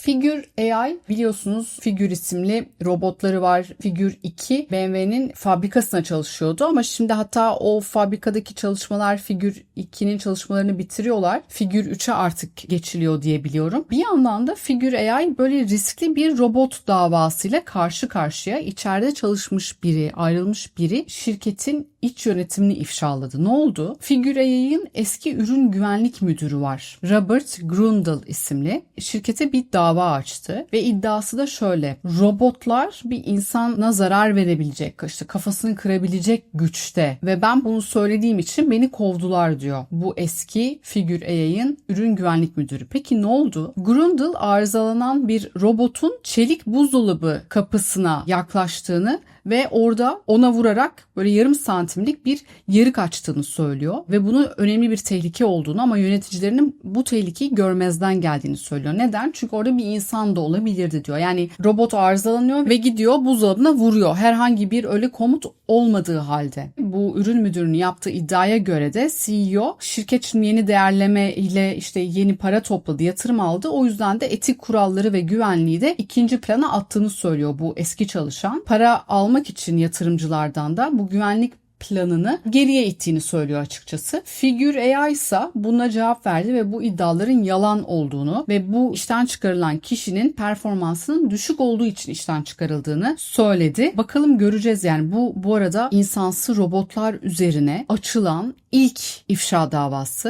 Figure AI biliyorsunuz Figure isimli robotları var. Figure 2 BMW'nin fabrikasına çalışıyordu ama şimdi hatta o fabrikadaki çalışmalar Figure 2'nin çalışmalarını bitiriyorlar. Figure 3'e artık geçiliyor diye biliyorum. Bir yandan da Figure AI böyle riskli bir robot davasıyla karşı karşıya içeride çalışmış biri, ayrılmış biri şirketin iç yönetimini ifşaladı. Ne oldu? Figure AI'ın eski ürün güvenlik müdürü var. Robert Grundle isimli. Şirkete bir dava açtı ve iddiası da şöyle. Robotlar bir insana zarar verebilecek, işte kafasını kırabilecek güçte ve ben bunu söylediğim için beni kovdular diyor. Bu eski Figure AI'ın ürün güvenlik müdürü. Peki ne oldu? Grundle arızalanan bir robotun çelik buzdolabı kapısına yaklaştığını ve orada ona vurarak böyle yarım santimlik bir yarık açtığını söylüyor ve bunun önemli bir tehlike olduğunu ama yöneticilerinin bu tehlikeyi görmezden geldiğini söylüyor. Neden? Çünkü orada bir insan da olabilirdi diyor. Yani robot arızalanıyor ve gidiyor buzdolabına vuruyor. Herhangi bir öyle komut olmadığı halde. Bu ürün müdürünün yaptığı iddiaya göre de CEO şirket için yeni değerleme ile işte yeni para topladı, yatırım aldı. O yüzden de etik kuralları ve güvenliği de ikinci plana attığını söylüyor bu eski çalışan. Para almak için yatırımcılardan da bu güvenlik planını geriye ittiğini söylüyor açıkçası. Figure AI ise buna cevap verdi ve bu iddiaların yalan olduğunu ve bu işten çıkarılan kişinin performansının düşük olduğu için işten çıkarıldığını söyledi. Bakalım göreceğiz yani bu bu arada insansı robotlar üzerine açılan ilk ifşa davası.